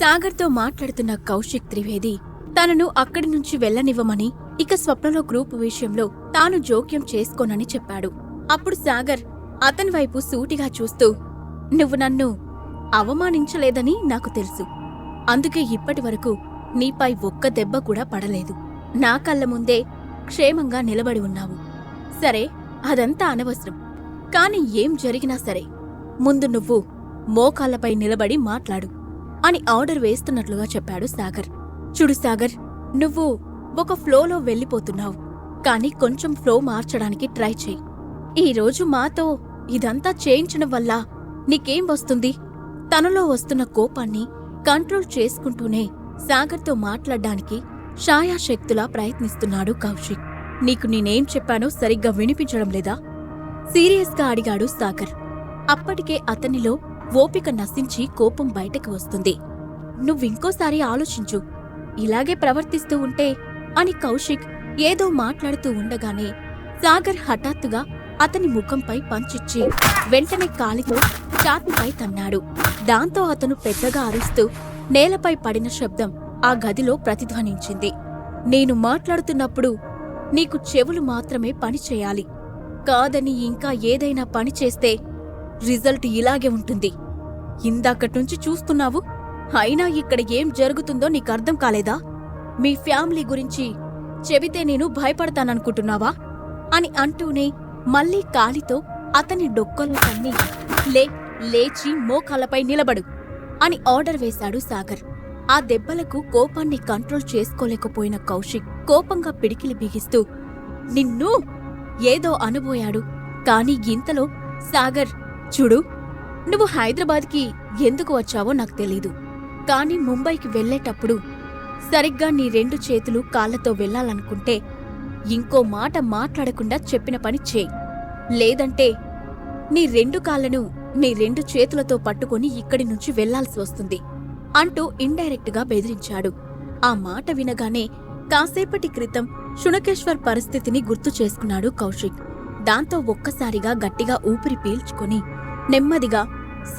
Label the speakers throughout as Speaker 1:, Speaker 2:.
Speaker 1: సాగర్తో మాట్లాడుతున్న కౌశిక్ త్రివేది తనను అక్కడి నుంచి వెళ్ళనివ్వమని ఇక స్వప్నలో గ్రూప్ విషయంలో తాను జోక్యం చేసుకోనని చెప్పాడు. అప్పుడు సాగర్ అతని వైపు సూటిగా చూస్తూ నువ్వు నన్ను అవమానించలేదని నాకు తెలుసు. అందుకే ఇప్పటి వరకు నీపై ఒక్క దెబ్బ కూడా పడలేదు. నా కళ్ళ ముందే క్షేమంగా నిలబడి ఉన్నావు. సరే అదంతా అనవసరం. కాని ఏం జరిగినా సరే ముందు నువ్వు మోకాళ్ళపై నిలబడి మాట్లాడు. అని ఆర్డర్ వేస్తున్నట్లుగా చెప్పాడు సాగర్. చూడు సాగర్ నువ్వు ఒక ఫ్లోలో వెళ్ళిపోతున్నావు. కానీ కొంచెం ఫ్లో మార్చడానికి ట్రై చెయ్యి. ఈరోజు మాతో ఇదంతా చేయించడం వల్ల నీకేం వస్తుంది? తనలో వస్తున్న కోపాన్ని కంట్రోల్ చేసుకుంటూనే సాగర్తో మాట్లాడడానికి ఛాయాశక్తులా ప్రయత్నిస్తున్నాడు కౌశిక్. నీకు నేనేం చెప్పానో సరిగ్గా వినిపించడం లేదా? సీరియస్గా అడిగాడు సాగర్. అప్పటికే అతనిలో ఓపిక నశించి కోపం బయటకు వస్తుంది. నువ్వింకోసారి ఆలోచించు. ఇలాగే ప్రవర్తిస్తూ ఉంటే అని కౌశిక్ ఏదో మాట్లాడుతూ ఉండగానే సాగర్ హఠాత్తుగా అతని ముఖంపై పంచిచ్చి వెంటనే కాలితో ఛాతీపై తన్నాడు. దాంతో అతను పెద్దగా అరుస్తూ నేలపై పడిన శబ్దం ఆ గదిలో ప్రతిధ్వనించింది. నేను మాట్లాడుతున్నప్పుడు నీకు చెవులు మాత్రమే పనిచేయాలి. కాదని ఇంకా ఏదైనా పని చేస్తే రిజల్ట్ ఇలాగే ఉంటుంది. ఇందాకట్నుంచి చూస్తున్నావు? అయినా ఇక్కడ ఏం జరుగుతుందో నీకు అర్థం కాలేదా? మీ ఫ్యామిలీ గురించి చెబితే నేను భయపడతాననుకుంటున్నావా? అని అంటూనే మళ్ళీ కాలితో అతని డొక్కలు తన్ని లే లేచి మోకాలపై నిలబడు అని ఆర్డర్ వేశాడు సాగర్. ఆ దెబ్బలకు కోపాన్ని కంట్రోల్ చేసుకోలేకపోయిన కౌశిక్ కోపంగా పిడికిలి బిగిస్తూ నిన్ను? ఏదో అనుబోయాడు. కాని ఇంతలో సాగర్ చూడు నువ్వు హైదరాబాద్కి ఎందుకు వచ్చావో నాకు తెలీదు. కానీ ముంబైకి వెళ్ళేటప్పుడు సరిగ్గా నీ రెండు చేతులు కాళ్ళతో వెళ్ళాలనుకుంటే ఇంకో మాట మాట్లాడకుండా చెప్పిన పని చేయి. లేదంటే నీ రెండు కాళ్ళను నీ రెండు చేతులతో పట్టుకొని ఇక్కడి నుంచి వెళ్ళాల్సి వస్తుంది అంటూ ఇండైరెక్ట్గా బెదిరించాడు. ఆ మాట వినగానే కాసేపటి క్రితం శునకేశ్వర్ పరిస్థితిని గుర్తు చేసుకున్నాడు కౌశిక్. దాంతో ఒక్కసారిగా గట్టిగా ఊపిరి పీల్చుకొని నెమ్మదిగా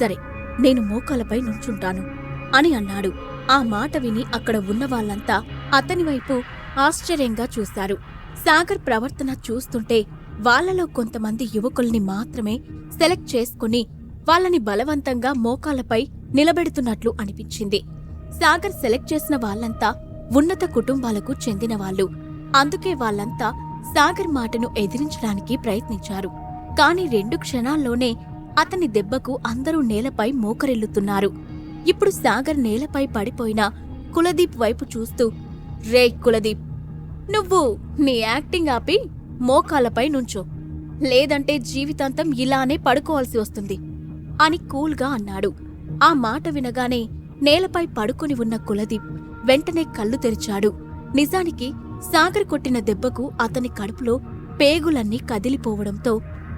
Speaker 1: సరే నేను మోకాలపై నుంచుంటాను అని అన్నాడు. ఆ మాట విని అక్కడ ఉన్న వాళ్ళంతా ఆశ్చర్యంగా చూశారు. సాగర్ ప్రవర్తన చూస్తుంటే వాళ్ళలో కొంతమంది యువకుల్ని మాత్రమే సెలెక్ట్ చేసుకుని వాళ్ళని బలవంతంగా మోకాలపై నిలబెడుతున్నట్లు అనిపించింది. సాగర్ సెలెక్ట్ చేసిన వాళ్ళంతా ఉన్నత కుటుంబాలకు చెందినవాళ్ళు అందుకే వాళ్ళంతా సాగర్ మాటను ఎదిరించడానికి ప్రయత్నించారు. కాని రెండు క్షణాల్లోనే అతని దెబ్బకు అందరూ నేలపై మోకరెల్లుతున్నారు. ఇప్పుడు సాగర్ నేలపై పడిపోయిన కులదీప్ వైపు చూస్తూ రే కులదీప్ నువ్వు నీ యాక్టింగ్ ఆపి మోకాలపై నుంచో. లేదంటే జీవితాంతం ఇలానే పడుకోవాల్సి వస్తుంది అని కూల్గా అన్నాడు. ఆ మాట వినగానే నేలపై పడుకొని ఉన్న కులదీప్ వెంటనే కళ్ళు తెరిచాడు. నిజానికి సాగర్ కొట్టిన దెబ్బకు అతని కడుపులో పేగులన్నీ కదిలిపోవడంతో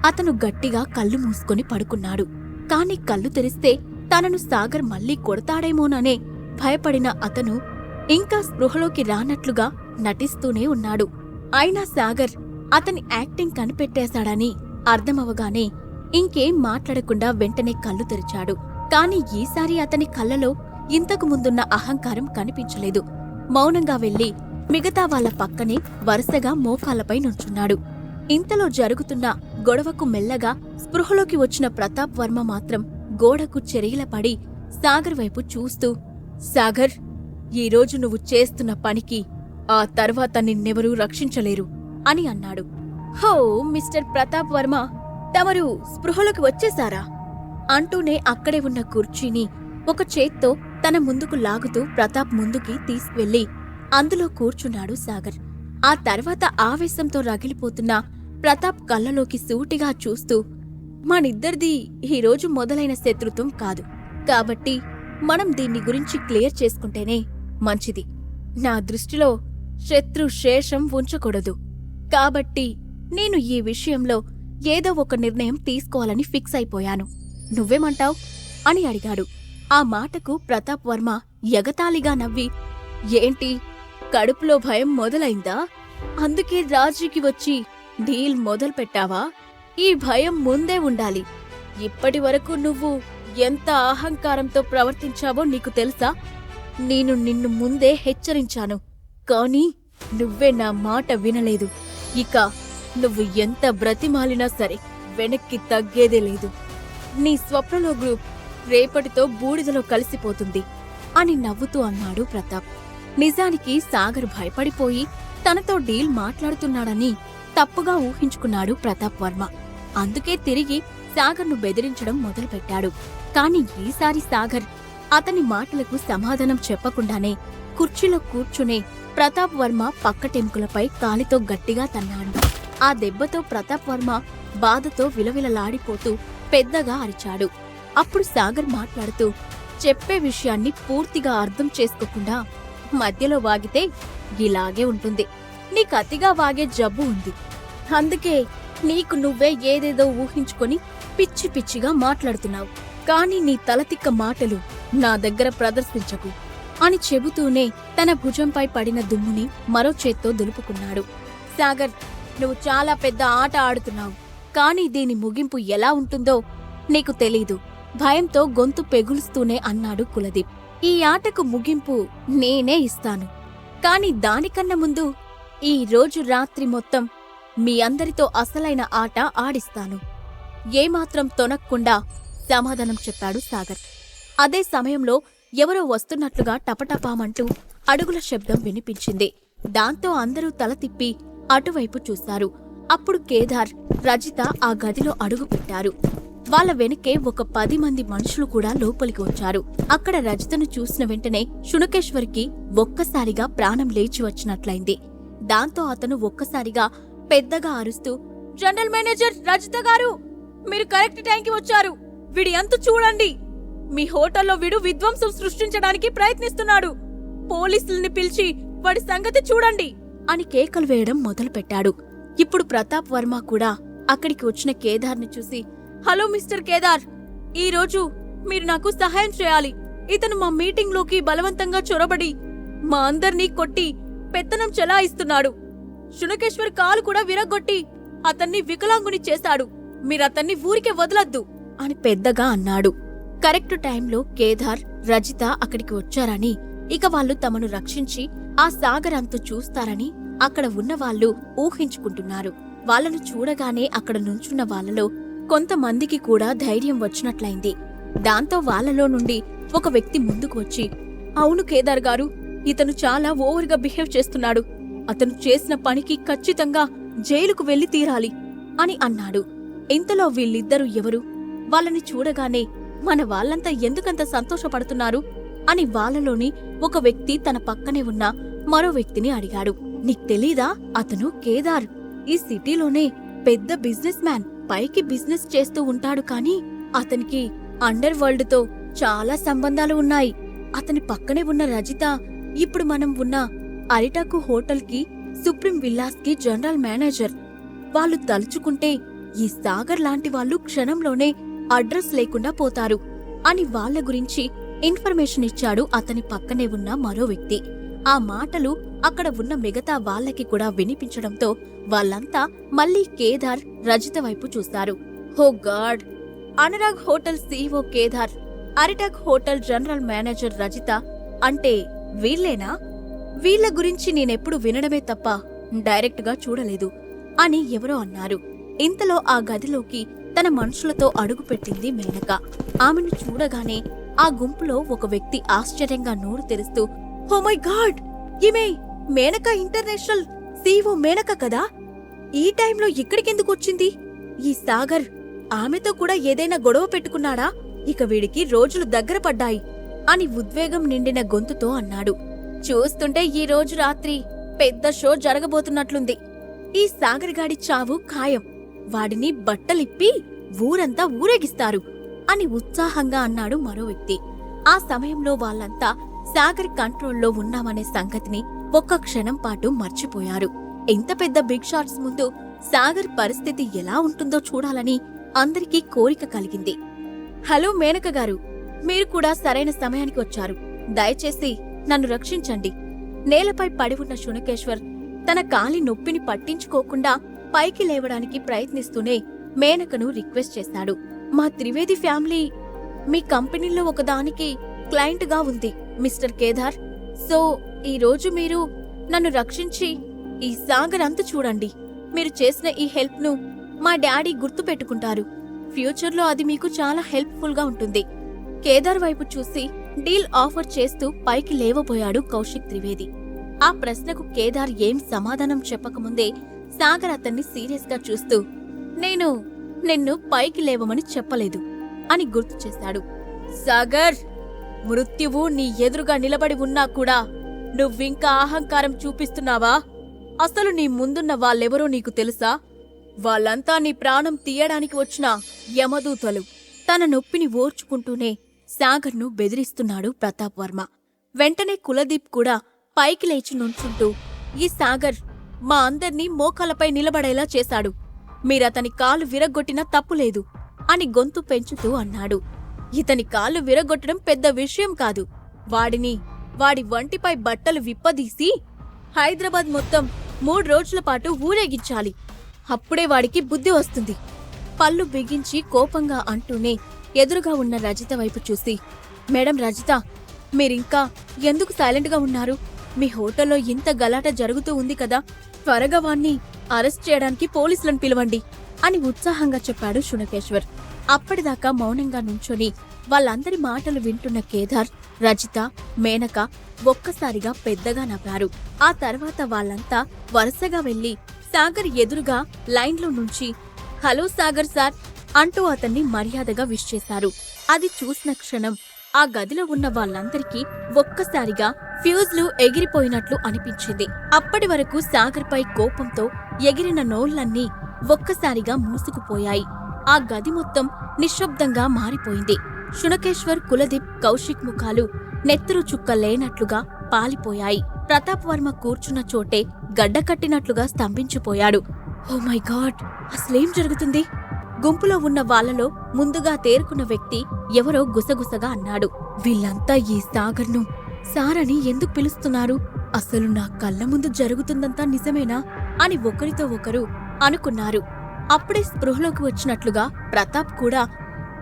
Speaker 1: అతను గట్టిగా కళ్ళు మూసుకొని పడుకున్నాడు. కాని కళ్ళు తెరిస్తే తనను సాగర్ మళ్ళీ కొడతాడేమోననే భయపడిన అతను ఇంకా స్పృహలోకి రానట్లుగా నటిస్తూనే ఉన్నాడు. అయినా సాగర్ అతని యాక్టింగ్ కనిపెట్టేశాడని అర్థమవగానే ఇంకేం మాట్లాడకుండా వెంటనే కళ్ళు తెరిచాడు. కాని ఈసారి అతని కళ్ళలో ఇంతకు ముందున్న అహంకారం కనిపించలేదు. మౌనంగా వెళ్ళి మిగతా వాళ్ళ పక్కనే వరుసగా మోకాలపై నుంచున్నాడు. ఇంతలో జరుగుతున్న గొడవకు మెల్లగా స్పృహలోకి వచ్చిన ప్రతాప్ వర్మ మాత్రం గోడకు చెరిగిలపడి సాగర్ వైపు చూస్తూ సాగర్ ఈరోజు నువ్వు చేస్తున్న పనికి ఆ తర్వాత నిన్నెవరూ రక్షించలేరు అని అన్నాడు. హో మిస్టర్ ప్రతాప్ వర్మ తమరు స్పృహలోకి వచ్చేశారా? అంటూనే అక్కడే ఉన్న కుర్చీని ఒక చేత్తో తన ముందుకు లాగుతూ ప్రతాప్ ముందుకి తీసుకువెళ్ళి అందులో కూర్చున్నాడు సాగర్. ఆ తర్వాత ఆవేశంతో రగిలిపోతున్న ప్రతాప్ కళ్ళలోకి సూటిగా చూస్తూ మనిద్దరిది ఈరోజు మొదలైన శత్రుత్వం కాదు. కాబట్టి మనం దీన్ని గురించి క్లియర్ చేసుకుంటేనే మంచిది. నా దృష్టిలో శత్రు శేషం ఉంచకూడదు. కాబట్టి నేను ఈ విషయంలో ఏదో ఒక నిర్ణయం తీసుకోవాలని ఫిక్స్ అయిపోయాను. నువ్వేమంటావ్? అని అడిగాడు. ఆ మాటకు ప్రతాప్ వర్మ ఎగతాళిగా నవ్వి ఏంటి కడుపులో భయం మొదలైందా? అందుకే రాజీకి వచ్చి డీల్ మొదలు పెట్టావా ఈ భయం ముందే ఉండాలి. ఇప్పటి వరకు నువ్వు ఎంత అహంకారంతో ప్రవర్తించావో నీకు తెలుసా? నేను నిన్ను ముందే హెచ్చరించాను కానీ నువ్వే నా మాట వినలేదు. ఇక నువ్వు ఎంత బ్రతిమాలినా సరే వెనక్కి తగ్గేదే లేదు. నీ స్వప్నలో గ్రూప్ రేపటితో బూడిదలో కలిసిపోతుంది అని నవ్వుతూ అన్నాడు ప్రతాప్. నిజానికి సాగర్ భయపడిపోయి తనతో డీల్ మాట్లాడుతున్నాడని తప్పుగా ఊహించుకున్నాడు ప్రతాప్ వర్మ. అందుకే తిరిగి సాగర్ను బెదిరించడం మొదలుపెట్టాడు. కాని ఈసారి సాగర్ అతని మాటలకు సమాధానం చెప్పకుండానే కుర్చీలో కూర్చునే ప్రతాప్ వర్మ పక్కటెంకులపై కాలితో గట్టిగా తన్నాడు. ఆ దెబ్బతో ప్రతాప్ వర్మ బాధతో విలవిలలాడిపోతూ పెద్దగా అరిచాడు. అప్పుడు సాగర్ మాట్లాడుతూ చెప్పే విషయాన్ని పూర్తిగా అర్థం చేసుకోకుండా మధ్యలో వాగితే ఇలాగే ఉంటుంది. నీకు అతిగా వాగే జబ్బు ఉంది. అందుకే నీకు నువ్వే ఏదేదో ఊహించుకొని పిచ్చి పిచ్చిగా మాట్లాడుతున్నావు. కాని నీ తలతిక్క మాటలు నా దగ్గర ప్రదర్శించకు. అని చెబుతూనే తన భుజంపై పడిన దుమ్ముని మరో చేత్తో దులుపుకున్నాడు. సాగర్ నువ్వు చాలా పెద్ద ఆట ఆడుతున్నావు. కాని దీని ముగింపు ఎలా ఉంటుందో నీకు తెలీదు. భయంతో గొంతు పెగులుస్తూనే అన్నాడు కులదీప్. ఈ ఆటకు ముగింపు నేనే ఇస్తాను. కాని దానికన్నా ముందు ఈ రోజు రాత్రి మొత్తం మీ అందరితో అసలైన ఆట ఆడిస్తాను. ఏమాత్రం తొనక్కుండా సమాధానం చెప్పాడు సాగర్. అదే సమయంలో ఎవరో వస్తున్నట్లుగా టపటపామంటూ అడుగుల శబ్దం వినిపించింది. దాంతో అందరూ తల తిప్పి అటువైపు చూశారు. అప్పుడు కేదార్ రజిత ఆ గదిలో అడుగు పెట్టారు. వాళ్ళ వెనకే ఒక పది మంది మనుషులు కూడా లోపలికి వచ్చారు. అక్కడ రజితను చూసిన వెంటనే శునకేశ్వర్కి ఒక్కసారిగా ప్రాణం లేచి వచ్చినట్లయింది. దాంతో అతను ఒక్కసారిగా పెద్దగా అరుస్తూ జనరల్ మేనేజర్ రజిత గారు మీరు కరెక్ట్ టైంకి వచ్చారు. వీడి అంత చూడండి. మీ హోటల్లో వీడు విధ్వంసం సృష్టించడానికి ప్రయత్నిస్తున్నాడు. పోలీసుల్ని పిలిచి వాడి సంగతి చూడండి. అని కేకలు వేయడం మొదలుపెట్టాడు. ఇప్పుడు ప్రతాప్ వర్మ కూడా అక్కడికి వచ్చిన కేదార్ని చూసి హలో మిస్టర్ కేదార్ ఈ రోజు మీరు నాకు సహాయం చేయాలి. ఇతను మా మీటింగ్లోకి బలవంతంగా చొరబడి మా అందర్నీ కొట్టి పెత్తనం చెలాయిస్తున్నాడు. శునకేశ్వర్ కాలు కూడా విరగొట్టి అతన్ని వికలాంగుని చేశాడు. మీరతన్ని ఊరికే వదలద్దు అని పెద్దగా అన్నాడు. కరెక్ట్ టైంలో కేదార్ రజిత అక్కడికి వచ్చారని ఇక వాళ్ళు తమను రక్షించి ఆ సాగర్ అంతు చూస్తారని అక్కడ ఉన్నవాళ్ళు ఊహించుకుంటున్నారు. వాళ్ళను చూడగానే అక్కడ నుంచున్న వాళ్ళలో కొంతమందికి కూడా ధైర్యం వచ్చినట్లయింది. దాంతో వాళ్ళలో నుండి ఒక వ్యక్తి ముందుకు వచ్చి అవును కేదార్ గారు ఇతను చాలా ఓవర్గా బిహేవ్ చేస్తున్నాడు. అతను చేసిన పనికి ఖచ్చితంగా జైలుకు వెళ్ళి తీరాలి అని అన్నాడు. ఇంతలో వీళ్ళిద్దరూ ఎవరు? వాళ్ళని చూడగానే మన వాళ్ళంతా ఎందుకంత సంతోషపడుతున్నారు? అని వాళ్ళలోని ఒక వ్యక్తి తన పక్కనే ఉన్న మరో వ్యక్తిని అడిగాడు. నీకు తెలీదా? అతను కేదార్. ఈ సిటీలోనే పెద్ద బిజినెస్ మ్యాన్ పైకి బిజినెస్ చేస్తూ ఉంటాడు కానీ అతనికి అండర్ వరల్డ్తో చాలా సంబంధాలు ఉన్నాయి. అతని పక్కనే ఉన్న రజిత ఇప్పుడు మనం ఉన్న అరిటాకు హోటల్కి సుప్రీం విల్లాస్కి జనరల్ మేనేజర్. వాళ్ళు తలుచుకుంటే ఈ సాగర్ లాంటి వాళ్ళు క్షణంలోనే అడ్రస్ లేకుండా పోతారు అని వాళ్ళ గురించి ఇన్ఫర్మేషన్ ఇచ్చాడు అతని పక్కనే ఉన్న మరో వ్యక్తి. ఆ మాటలు అక్కడ ఉన్న మిగతా వాళ్ళకి కూడా వినిపించడంతో వాళ్ళంతా మళ్ళీ కేదార్ రజిత వైపు చూస్తారు. హో god! Anurag hotel CEO Kedar అరిటక్ hotel general manager Rajitha అంటే వీళ్ళేనా? వీళ్ళ గురించి నేనెప్పుడు వినడమే తప్ప డైరెక్ట్గా చూడలేదు అని ఎవరో అన్నారు. ఇంతలో ఆ గదిలోకి తన మనుషులతో అడుగుపెట్టింది మేనక. ఆమెను చూడగానే ఆ గుంపులో ఒక వ్యక్తి ఆశ్చర్యంగా నోరు తెరుస్తూ హో మై గాడ్! ఈమె మేనక ఇంటర్నేషనల్ సీఓ మేనక కదా? ఈ టైంలో ఇక్కడికెందుకు వచ్చింది? ఈ సాగర్ ఆమెతో కూడా ఏదైనా గొడవ పెట్టుకున్నాడా? ఇక వీడికి రోజులు దగ్గర పడ్డాయి అని ఉద్వేగం నిండిన గొంతుతో అన్నాడు. చూస్తుంటే ఈ రోజు రాత్రి పెద్ద షో జరగబోతున్నట్లుంది. ఈ సాగర్గాడి చావు ఖాయం. వాడిని బట్టలిప్పి ఊరంతా ఊరేగిస్తారు అని ఉత్సాహంగా అన్నాడు మరో వ్యక్తి. ఆ సమయంలో వాళ్ళంతా సాగర్ కంట్రోల్లో ఉన్నామనే సంగతిని ఒక్క క్షణం పాటు మర్చిపోయారు. ఇంత పెద్ద బిగ్ షాట్స్ ముందు సాగర్ పరిస్థితి ఎలా ఉంటుందో చూడాలని అందరికీ కోరిక కలిగింది. హలో మేనక గారు మీరు కూడా సరైన సమయానికి వచ్చారు. దయచేసి నన్ను రక్షించండి. నేలపై పడి ఉన్న శునకేశ్వర్ తన కాలి నొప్పిని పట్టించుకోకుండా పైకి లేవడానికి ప్రయత్నిస్తూనే మేనకను రిక్వెస్ట్ చేశాడు మా త్రివేది ఫ్యామిలీ మీ కంపెనీలో ఒకదానికి క్లయింట్గా ఉంది మిస్టర్ కేదార్. సో ఈ రోజు మీరు నన్ను రక్షించి ఈ సాగర్ అంత చూడండి. మీరు చేసిన ఈ హెల్ప్ను మా డాడీ గుర్తు పెట్టుకుంటారు. ఫ్యూచర్లో అది మీకు చాలా హెల్ప్ఫుల్గా ఉంటుంది. కేదార్ వైపు చూసి డీల్ ఆఫర్ చేస్తూ పైకి లేవబోయాడు కౌశిక్ త్రివేది. ఆ ప్రశ్నకు కేదార్ ఏం సమాధానం చెప్పకముందే సాగర్ అతన్ని సీరియస్గా చూస్తూ నేను నిన్ను పైకి లేవమని చెప్పలేదు అని గుర్తు చేశాడు. సాగర్ మృత్యువు నీ ఎదురుగా నిలబడి ఉన్నా కూడా నువ్వింకా అహంకారం చూపిస్తున్నావా? అసలు నీ ముందున్న వాళ్ళెవరో నీకు తెలుసా? వాళ్ళంతా నీ ప్రాణం తీయడానికి వచ్చిన యమదూతలు. తన నొప్పిని ఓర్చుకుంటూనే సాగర్ను బెదిరిస్తున్నాడు ప్రతాప్ వర్మ. వెంటనే కులదీప్ కూడా పైకి లేచి నుంచుంటూ ఈ సాగర్ మా అందర్నీ మోకాలపై నిలబడేలా చేశాడు. మీరతని కాలు విరగొట్టినా తప్పులేదు అని గొంతు పెంచుతూ అన్నాడు. ఇతని కాళ్ళు విరగొట్టడం పెద్ద విషయం కాదు. వాడిని వాడి వంటిపై బట్టలు విప్పదీసి హైదరాబాద్ మొత్తం మూడు రోజుల పాటు ఊరేగించాలి. అప్పుడే వాడికి బుద్ధి వస్తుంది. పళ్ళు బిగించి కోపంగా అంటూనే ఎదురుగా ఉన్న రజిత వైపు చూసి మేడం రజిత మీరింకా ఎందుకు సైలెంట్గా ఉన్నారు? మీ హోటల్లో ఇంత గలాట జరుగుతూ ఉంది కదా త్వరగా వాణ్ణి అరెస్ట్ చేయడానికి పోలీసులను పిలవండి అని ఉత్సాహంగా చెప్పాడు శునకేశ్వర్ అప్పటిదాకా మౌనంగా నుంచొని వాళ్ళందరి మాటలు వింటున్న కేదార్ రజిత మేనక ఒక్కసారిగా పెద్దగా నవ్వారు. ఆ తర్వాత వాళ్ళంతా వరుసగా వెళ్ళి సాగర్ ఎదురుగా లైన్లో నుంచి హలో సాగర్ సార్ అంటూ అతన్ని మర్యాదగా విష్ చేశారు. అది చూసిన క్షణం ఆ గదిలో ఉన్న వాళ్ళందరికీ ఒక్కసారిగా ఫ్యూజ్లు ఎగిరిపోయినట్లు అనిపించింది. అప్పటి వరకు సాగర్పై కోపంతో ఎగిరిన నోళ్ళన్నీ ఒక్కసారిగా మూసుకుపోయాయి. ఆ గది మొత్తం నిశ్శబ్దంగా మారిపోయింది. శునకేశ్వర్ కులదీప్ కౌశిక్ ముఖాలు నెత్తురు చుక్క లేనట్లుగా పాలిపోయాయి. ప్రతాప్ వర్మ కూర్చున్న చోటే గడ్డకట్టినట్లుగా స్తంభించిపోయాడు. Oh my God! అసలేం జరుగుతుంది? గుంపులో ఉన్న వాళ్ళలో ముందుగా తేరుకున్న వ్యక్తి ఎవరో గుసగుసగా అన్నాడు. వీళ్ళంతా ఈ సాగర్ను సారని ఎందుకు పిలుస్తున్నారు? అసలు నా కళ్ళ ముందు జరుగుతుందంతా నిజమేనా? అని ఒకరితో ఒకరు అనుకున్నారు. అప్పుడే స్పృహలోకి వచ్చినట్లుగా ప్రతాప్ కూడా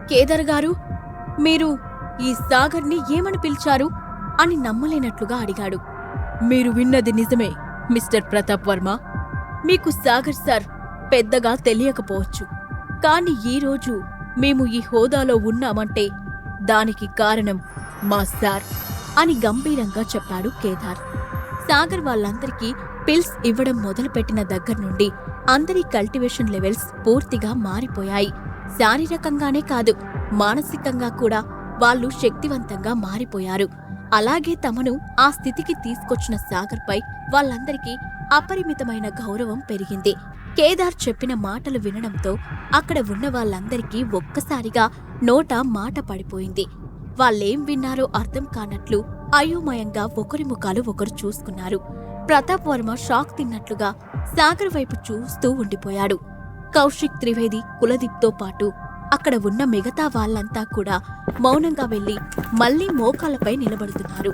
Speaker 1: కేదర్ గారు మీరు ఈ సాగర్ని ఏమని పిలిచారు? అని నమ్మలేనట్లుగా అడిగాడు. మీరు విన్నది నిజమే మిస్టర్ ప్రతాప్ వర్మ. మీకు సాగర్ సార్ పెద్దగా తెలియకపోవచ్చు. కాని ఈరోజు మేము ఈ హోదాలో ఉన్నామంటే దానికి కారణం మా సార్ అని గంభీరంగా చెప్పాడు కేదార్. సాగర్ వాళ్ళందరికీ పిల్స్ ఇవ్వడం మొదలుపెట్టిన దగ్గర నుండి అందరి కల్టివేషన్ లెవెల్స్ పూర్తిగా మారిపోయాయి. శారీరకంగానే కాదు మానసికంగా కూడా వాళ్ళు శక్తివంతంగా మారిపోయారు. అలాగే తమను ఆ స్థితికి తీసుకొచ్చిన సాగర్పై వాళ్ళందరికీ అపరిమితమైన గౌరవం పెరిగింది. కేదార్ చెప్పిన మాటలు వినడంతో అక్కడ ఉన్న వాళ్ళందరికీ ఒక్కసారిగా నోట మాట పడిపోయింది. వాళ్ళేం విన్నారో అర్థం కానట్లు అయోమయంగా ఒకరి ముఖాలు ఒకరు చూసుకున్నారు. ప్రతాప్ వర్మ షాక్ తిన్నట్లుగా సాగర్ వైపు చూస్తూ ఉండిపోయాడు. కౌశిక్ త్రివేది కులదీప్తో పాటు అక్కడ ఉన్న మిగతా వాళ్ళంతా కూడా మౌనంగా వెళ్ళి మళ్ళీ మోకాలపై నిలబడుతున్నారు.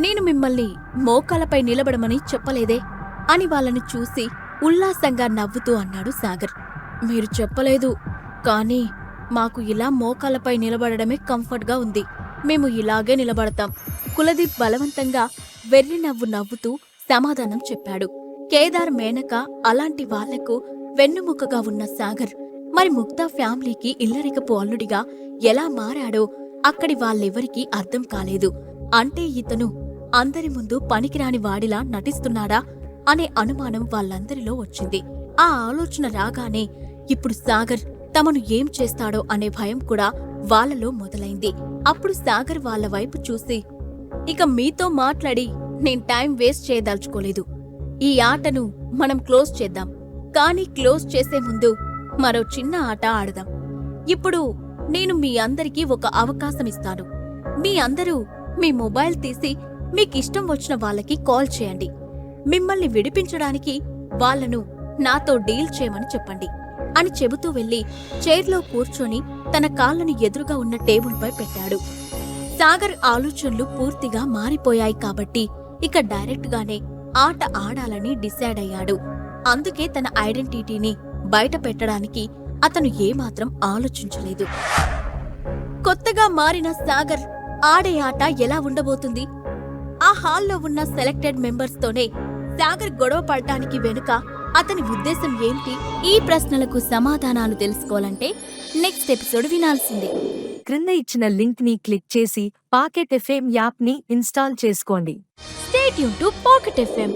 Speaker 1: నేను మిమ్మల్ని మోకాలపై నిలబడమని చెప్పలేదే? అని వాళ్ళని చూసి ఉల్లాసంగా నవ్వుతూ అన్నాడు సాగర్. మీరు చెప్పలేదు కానీ మాకు ఇలా మోకాలపై నిలబడడమే కంఫర్ట్గా ఉంది. మేము ఇలాగే నిలబడతాం. కులదీప్ బలవంతంగా వెర్రి నవ్వు నవ్వుతూ సమాధానం చెప్పాడు. కేదార్ మేనక అలాంటి వాళ్ళకు వెన్నుముకగా ఉన్న సాగర్ మరి ముక్తా ఫ్యామిలీకి ఇల్లరికపు అల్లుడిగా ఎలా మారాడో అక్కడి వాళ్ళెవరికీ అర్థం కాలేదు. అంటే ఇతను అందరి ముందు పనికిరాని వాడిలా నటిస్తున్నాడా? అనే అనుమానం వాళ్ళందరిలో వచ్చింది. ఆ ఆలోచన రాగానే ఇప్పుడు సాగర్ తమను ఏం చేస్తాడో అనే భయం కూడా వాళ్ళలో మొదలైంది. అప్పుడు సాగర్ వాళ్ళ వైపు చూసి ఇక మీతో మాట్లాడి నేను టైం వేస్ట్ చేయదలుచుకోలేదు. ఈ ఆటను మనం క్లోజ్ చేద్దాం. కానీ క్లోజ్ చేసే ముందు మరో చిన్న ఆట ఆడదాం. ఇప్పుడు నేను మీ అందరికీ ఒక అవకాశం ఇస్తాను. మీ అందరూ మీ మొబైల్ తీసి మీకిష్టం వచ్చిన వాళ్ళకి కాల్ చేయండి. మిమ్మల్ని విడిపించడానికి వాళ్ళను నాతో డీల్ చేయమని చెప్పండి అని చెబుతూ వెళ్ళి చైర్లో కూర్చొని తన కాళ్ళని ఎదురుగా ఉన్న టేబుల్పై పెట్టాడు. సాగర్ ఆలోచనలు పూర్తిగా మారిపోయాయి కాబట్టి ఇక డైరెక్ట్గానే ఆట ఆడాలని డిసైడ్ అయ్యాడు. అందుకే తన ఐడెంటిటీని బయట పెట్టడానికి అతను ఏమాత్రం ఆలోచించలేదు. కొత్తగా మారిన సాగర్ ఆడే ఆట ఎలా ఉండబోతుంది? ఆ హాల్లో ఉన్న సెలెక్టెడ్ మెంబర్స్తోనే తోనే సాగర్ గొడవ పడటానికి వెనుక అతని ఉద్దేశం ఏంటి? ఈ ప్రశ్నలకు సమాధానాలు తెలుసుకోవాలంటే నెక్స్ట్ ఎపిసోడ్ వినాల్సిందే.
Speaker 2: క్రింద ఇచ్చిన లింక్ని క్లిక్ చేసి పాకెట్ ఎఫ్ఎం యాప్ని ఇన్స్టాల్ చేసుకోండి.
Speaker 1: స్టేట్ యూన్ టు పాకెట్ ఎఫ్ఎం